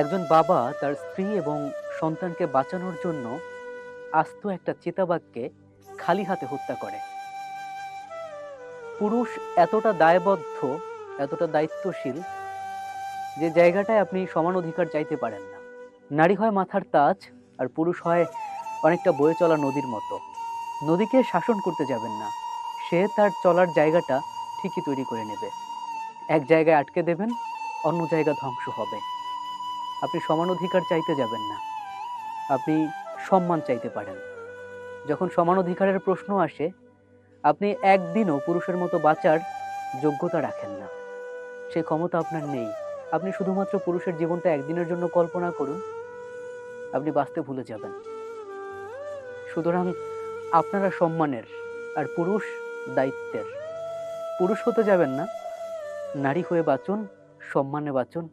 একজন বাবা তার স্ত্রী এবং সন্তানকে বাঁচানোর জন্য আস্ত একটা চিতাবাঘকে খালি হাতে হত্যা করে। পুরুষ এতটা দায়বদ্ধ, এতটা দায়িত্বশীল যে জায়গাটায় আপনি সমান অধিকার চাইতে পারেন না। নারী হয় মাথার তাজ আর পুরুষ হয় অনেকটা বয়ে চলা নদীর মতো। নদীকে শাসন করতে যাবেন না। সে তার চলার জায়গাটা ঠিকই তৈরি করে নেবে। এক জায়গায় আটকে দেবেন, অন্য জায়গা ধ্বংস হবে। আপনি সমান অধিকার চাইতে যাবেন না। আপনি সম্মান চাইতে পারেন। যখন সমান অধিকারের প্রশ্ন আসে, আপনি একদিনও পুরুষের মতো বাঁচার যোগ্যতা রাখেন না। সেই ক্ষমতা আপনার নেই। আপনি শুধুমাত্র পুরুষের জীবনটা একদিনের জন্য কল্পনা করুন, আপনি বাঁচতে ভুলে যাবেন। সুতরাং আপনারা সম্মানের আর পুরুষ দায়িত্বের। পুরুষ হতে যাবেন না, নারী হয়ে বাঁচুন, সম্মানে বাঁচুন